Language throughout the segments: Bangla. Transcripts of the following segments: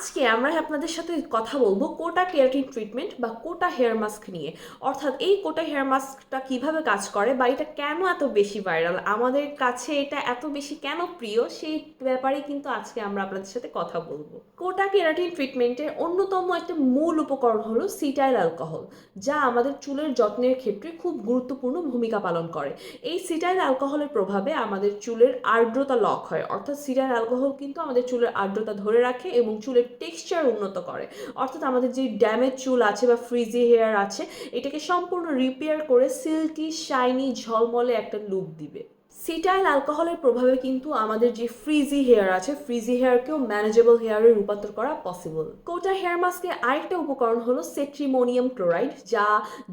আজকে আমরা আপনাদের সাথে কথা বলব কোটা কেরাটিন ট্রিটমেন্ট বা কোটা হেয়ার মাস্ক নিয়ে। অর্থাৎ এই কোটা হেয়ার মাস্কটা কীভাবে কাজ করে বা এটা কেন এত বেশি ভাইরাল, আমাদের কাছে এটা এত বেশি কেন প্রিয়, সেই ব্যাপারে কিন্তু আজকে আমরা আপনাদের সাথে কথা বলব। কোটা কেরাটিন ট্রিটমেন্টের অন্যতম একটা মূল উপকরণ হলো সিটাইল অ্যালকোহল, যা আমাদের চুলের যত্নের ক্ষেত্রে খুব গুরুত্বপূর্ণ ভূমিকা পালন করে। এই সিটাইল অ্যালকোহলের প্রভাবে আমাদের চুলের আর্দ্রতা লক হয়, অর্থাৎ সিটাইল অ্যালকোহল কিন্তু আমাদের চুলের আর্দ্রতা ধরে রাখে এবং চুলের টেক্সচার উন্নত করে। অর্থাৎ আমাদের যে ড্যামেজ চুল আছে বা ফ্রিজি হেয়ার আছে, এটাকে সম্পূর্ণ রিপেয়ার করে সিল্কি শাইনি ঝলমলে একটা লুক দিবে। সিটাইল অ্যালকোহলের প্রভাবে কিন্তু আমাদের যে ফ্রিজি হেয়ার আছে ফ্রিজি হেয়ারকেও ম্যানেজেবল হেয়ারে রূপান্তর করা পসিবল কোটা হেয়ার মাস্কের আরেকটা উপকরণ হলো সেট্রিমোনিয়াম ক্লোরাইড যা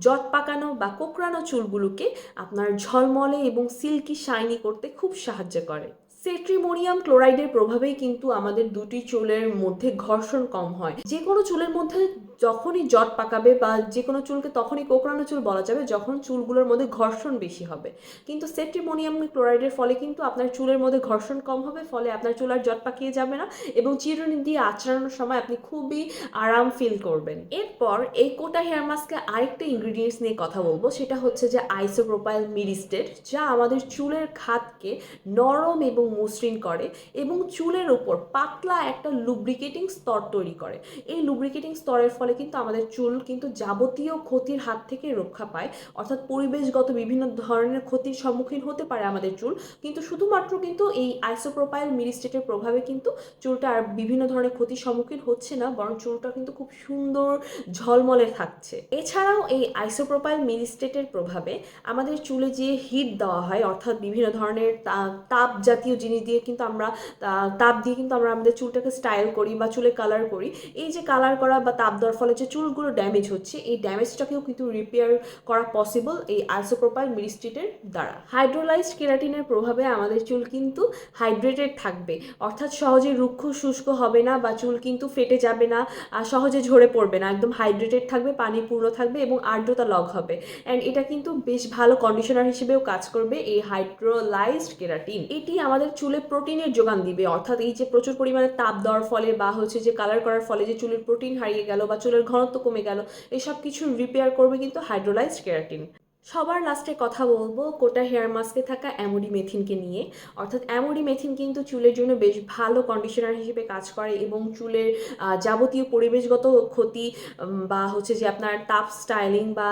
জট পাকানো বা কোকড়ানো চুলগুলোকে আপনার ঝলমলে এবং সিল্কি শাইনি করতে খুব সাহায্য করে। সেট্রিমোনিয়াম ক্লোরাইডের প্রভাবেই কিন্তু আমাদের দুটি চুলের মধ্যে ঘর্ষণ কম হয়। যে কোনো চুলের মধ্যে যখনই জট পাকাবে বা যে কোনো চুলকে তখনই কোকড়ানো চুল বলা যাবে, যখন চুলগুলোর মধ্যে ঘর্ষণ বেশি হবে। কিন্তু সেট্রিমোনিয়াম ক্লোরাইডের ফলে কিন্তু আপনার চুলের মধ্যে ঘর্ষণ কম হবে, ফলে আপনার চুল আর জট পাকিয়ে যাবে না এবং চিরুনি দিয়ে আচড়ানোর সময় আপনি খুবই আরাম ফিল করবেন। এরপর এই কোটা হেয়ার মাস্কে আরেকটা ইনগ্রিডিয়েন্টস নিয়ে কথা বলব, সেটা হচ্ছে যে আইসোপ্রোপাইল মিরিস্টেট যা আমাদের চুলের খাতকে নরম এবং মসৃণ করে এবং চুলের ওপর পাতলা একটা লুব্রিকেটিং স্তর তৈরি করে। এই লুব্রিকেটিং স্তরের ফলে কিন্তু আমাদের চুল কিন্তু যাবতীয় ক্ষতির হাত থেকে রক্ষা পায়। অর্থাৎ পরিবেশগত বিভিন্ন ধরনের ক্ষতির সম্মুখীন হতে পারে আমাদের চুল। কিন্তু শুধুমাত্র কিন্তু এই আইসোপ্রোপাইল মিরিস্টেটের প্রভাবে কিন্তু চুলটা আর বিভিন্ন ধরনের ক্ষতির সম্মুখীন হচ্ছে না, বরং চুলটা কিন্তু খুব সুন্দর ঝলমলে থাকছে। এছাড়াও এই আইসোপ্রোপাইল মিরিস্টেটের প্রভাবে আমাদের চুলে যে হিট দেওয়া হয়, অর্থাৎ বিভিন্ন ধরনের তাপ জাতীয় জিনিস দিয়ে কিন্তু আমরা তাপ দিয়ে কিন্তু আমরা আমাদের চুলটাকে স্টাইল করি বা চুলে কালার করি। এই যে কালার করা বা তাপ দেওয়ার ফলে যে চুলগুলো ড্যামেজ হচ্ছে, এই ড্যামেজটাকেও কিন্তু রিপেয়ার করা পসিবল এই আইসোপ্রোপাইল মিরিস্টিটের দ্বারা। হাইড্রোলাইজড কেরাটিনের প্রভাবে আমাদের চুল কিন্তু হাইড্রেটেড থাকবে। অর্থাৎ সহজে রুক্ষ, শুষ্ক হবে না বা চুল কিন্তু ফেটে যাবে না সহজে ঝরে পড়বে না। একদম হাইড্রেটেড থাকবে, পানি পূর্ণ থাকবে এবং আর্দ্রতা লগ হবে। অ্যান্ড এটা কিন্তু বেশ ভালো কন্ডিশনার হিসেবেও কাজ করবে এই হাইড্রোলাইজড কেরাটিন এটি আমাদের চুলে প্রোটিনের যোগান দিবে। অর্থাৎ এই যে প্রচুর পরিমাণে তাপ দেওয়ার ফলে বা হচ্ছে যে কালার করার ফলে যে চুলের প্রোটিন হারিয়ে গেল বা চুলের ঘনত্ব কমে গেল, এসব কিছু রিপেয়ার করবে কিন্তু হাইড্রোলাইজড কেরাটিন সবার লাস্টে কথা বলব, কোটা হেয়ার মাস্কে থাকা অ্যামোডি মেথিনকে নিয়ে। অর্থাৎ অ্যামোডি মেথিন কিন্তু চুলের জন্য বেশ ভালো কন্ডিশনার হিসেবে কাজ করে এবং চুলের যাবতীয় পরিবেশগত ক্ষতি বা হচ্ছে যে আপনার তাপ স্টাইলিং বা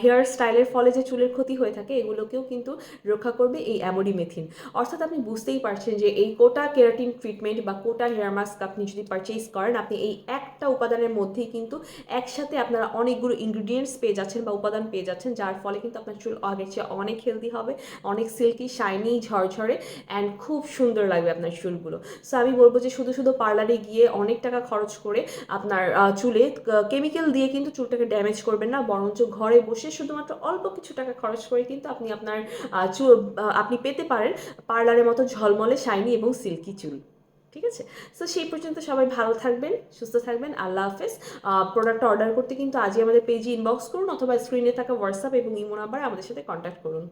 হেয়ার স্টাইলের ফলে যে চুলের ক্ষতি হয়ে থাকে, এগুলোকেও কিন্তু রক্ষা করবে এই অ্যামোডি মেথিন অর্থাৎ আপনি বুঝতেই পারছেন যে এই কোটা কেরাটিন ট্রিটমেন্ট বা কোটা হেয়ার মাস্ক আপনি যদি পারচেজ করেন, আপনি এই একটা উপাদানের মধ্যেই কিন্তু একসাথে আপনারা অনেকগুলো ইনগ্রিডিয়েন্টস পেয়ে যাচ্ছেন বা উপাদান পেয়ে যাচ্ছেন, যার ফলে কিন্তু আপনার চুল আগের চেয়ে অনেক হেলদি হবে, অনেক সিল্কি শাইনি ঝরঝরে অ্যান্ড খুব সুন্দর লাগবে আপনার চুলগুলো। সো আমি বলব যে শুধু শুধু পার্লারে গিয়ে অনেক টাকা খরচ করে আপনার চুলে কেমিক্যাল দিয়ে কিন্তু চুলটাকে ড্যামেজ করবেন না, বরঞ্চ ঘরে বসে শুধুমাত্র অল্প কিছু টাকা খরচ করে কিন্তু আপনি আপনার চুল আপনি পেতে পারেন পার্লারের মতো ঝলমলে শাইনি এবং সিল্কি চুল। ঠিক আছে? সো সেই পর্যন্ত সবাই ভালো থাকবেন, সুস্থ থাকবেন, আল্লাহ হাফেজ। প্রোডাক্টটা অর্ডার করতে কিন্তু আজই আমাদের পেজে ইনবক্স করুন অথবা স্ক্রিনে থাকা হোয়াটসঅ্যাপ এবং ইমো নাম্বার আমাদের সাথে কন্ট্যাক্ট করুন।